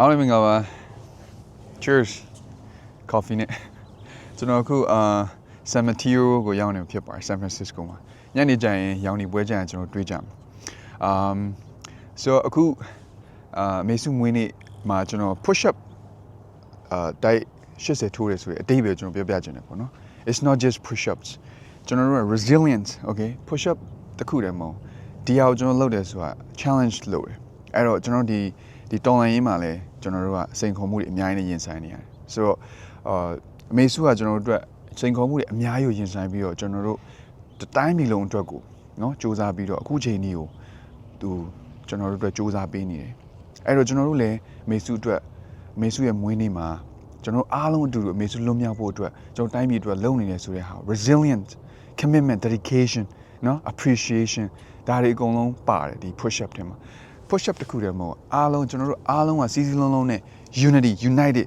အားလုံးမင်္ဂလာပါ cheers coffee နဲ့ကျွန်တော်အခုအာ San Mateo ကိုရောက်နေဖြစ်ပါတယ် San Francisco မှာညနေကျရင်ရောင်နေပွဲကျရင်ကျွန်တော်တွေ့ကြမှာ um so အခုအာမေစုမွေးနေ့မှာကျွန်တော် push up အာတိုက်80ထိုးတယ်ဆိုရင်အတိတ်ပဲကျွန်တော်ပြောပြချင်တယ်ပေါ့နော် it's not just push ups ကျွန်တော်တို့က resilience okay push up တစ်ခုတည်းမဟုတ်ဒီဟာကိုကျွန်တော်လုပ်တယ်ဆိုတာ challenge လုပ်တယ်အဲ့တော့ကျွန်တော်ဒီ ဒီတော်လန်ရေးမှာလည်းကျွန်တော်တို့ကစိန်ခေါ်မှုတွေအများကြီးနဲ့ရင်ဆိုင်နေရတယ်ဆိုတော့အာအမေစုကကျွန်တော်တို့အတွက်စိန်ခေါ်မှုတွေအများကြီးရင်ဆိုင်ပြီးတော့ကျွန်တော်တို့တိုင်းပြည်လုံးအတွက်ကိုနော်စူးစမ်းပြီးတော့အခုချိန်ကြီးကိုသူကျွန်တော်တို့အတွက်စူးစမ်းပေးနေတယ်အဲ့တော့ကျွန်တော်တို့လည်းအမေစုအတွက်အမေစုရဲ့မွေးနေ့မှာကျွန်တော်အားလုံးအတူတူအမေစုလွတ်မြောက်ဖို့အတွက်ကျွန်တော်တိုင်းပြည်အတွက်လုပ်နေတယ်ဆိုတဲ့ဟာ resilient commitment dedication နော် appreciation ဒါတွေအကုန်လုံးပါတယ်ဒီ push up တွေမှာ push up တစ်ခုတည်းမဟုတ်အားလုံးကျွန်တော်တို့အားလုံးကစီစီလုံးလုံးနဲ့ unity united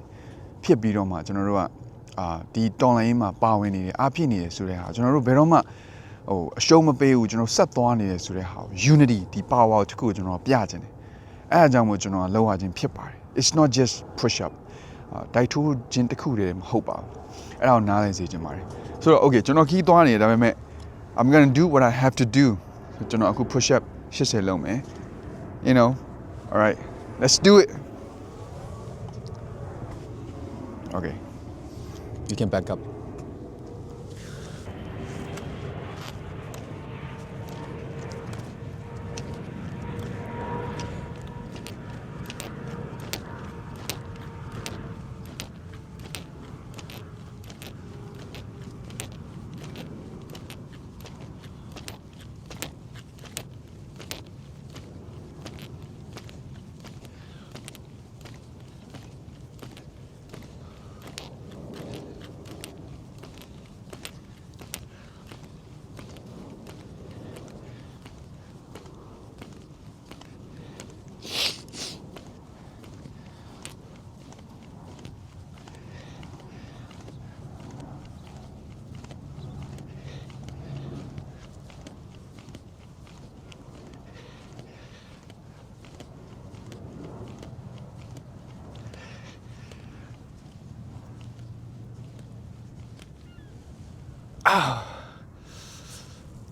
ဖြစ်ပြီးတော့မှကျွန်တော်တို့ကအာဒီတော်လိုင်းမှာပါဝင်နေတယ်အားဖြစ်နေတယ်ဆိုတဲ့ဟာကျွန်တော်တို့ဘယ်တော့မှဟိုအရှုံးမပေးဘူးကျွန်တော်ဆက်သွားနေတယ်ဆိုတဲ့ဟာကို unity ဒီ power တစ်ခုကိုကျွန်တော်ပြချင်တယ်အဲအကြောင်းမို့ကျွန်တော်ကလောက်ရခြင်းဖြစ်ပါတယ် it's not just push up အာတိုက်ထိုးခြင်းတစ်ခုတည်းမဟုတ်ပါဘူးအဲ့ဒါကိုနားလည်စေချင်ပါတယ်ဆိုတော့ okay ကျွန်တော်ခီးသွားနေတယ်ဒါပေမဲ့ I'm going to do what I have to do ကျွန်တော်အခု push up 80လုံးမယ် you know? All right let's do it. Okay. You can back up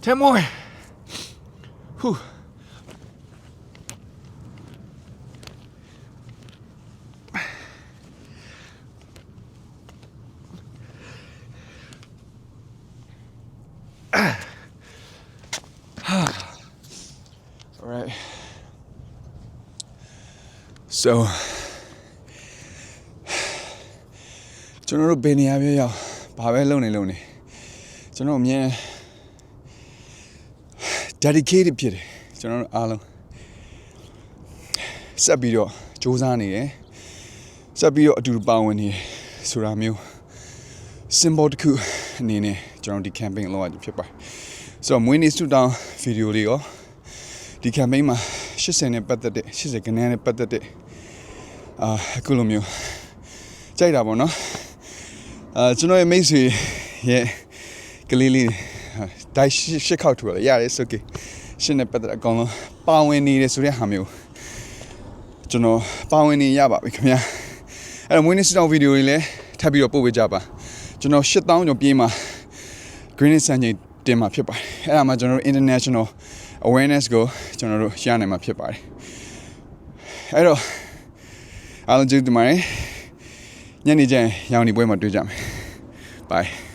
Ten more. Whew. All right. So ကျွန်တော်တို့ဘယ်နေရာပဲရောက်ဘာပဲလုပ်နေလုပ်နေ ကျွန်တော်အမြင် dedicated ဖြစ်တယ်ကျွန်တော်တို့အားလုံးဆက်ပြီးတော့စူးစမ်းနေတယ်ဆက်ပြီးတော့အတူတူပါဝင်နေတယ်ဆိုတာမျိုး symbol တစ်ခုအနေနဲ့ကျွန်တော်ဒီ campaign လုပ်ရဖြစ်ပါတယ်ဆိုတော့မွေးနေ့ဆုတောင်းဗီဒီယိုလေးရောဒီ campaign မှာ80နဲ့ပတ်သက်တဲ့80ကနန်းနဲ့ပတ်သက်တဲ့အာအခုလိုမျိုးကြိုက်တာပေါ့နော်အာကျွန်တော်ရဲ့မိတ်ဆွေရဲ့ ကလေးလေးတိုင်းရှစ်ခေါက်ထူရတယ်ရတယ်ဆိုကေရှင်းနေပတ်သက်အကောင်လုံးပါဝင်နေတယ်ဆိုတဲ့ဟာမျိုးကျွန်တော်ပါဝင်နေရပါပြီခင်ဗျာအဲ့တော့မွေးနေ့စတောင်းဗီဒီယိုတွေလည်းထပ်ပြီးတော့ပို့ပေးကြပါကျွန်တော်8000ကျော်ပြေးမှာ Green Sun ကြီးတင်မှာဖြစ်ပါတယ်အဲ့ဒါမှကျွန်တော်တို့ international awareness ကိုကျွန်တော်တို့ရနိုင်မှာဖြစ်ပါတယ်အဲ့တော့အားလုံးကျေးဇူးတင်ပါတယ်ညနေကျရင်ရောင်နေပွဲမှာတွေ့ကြမယ် bye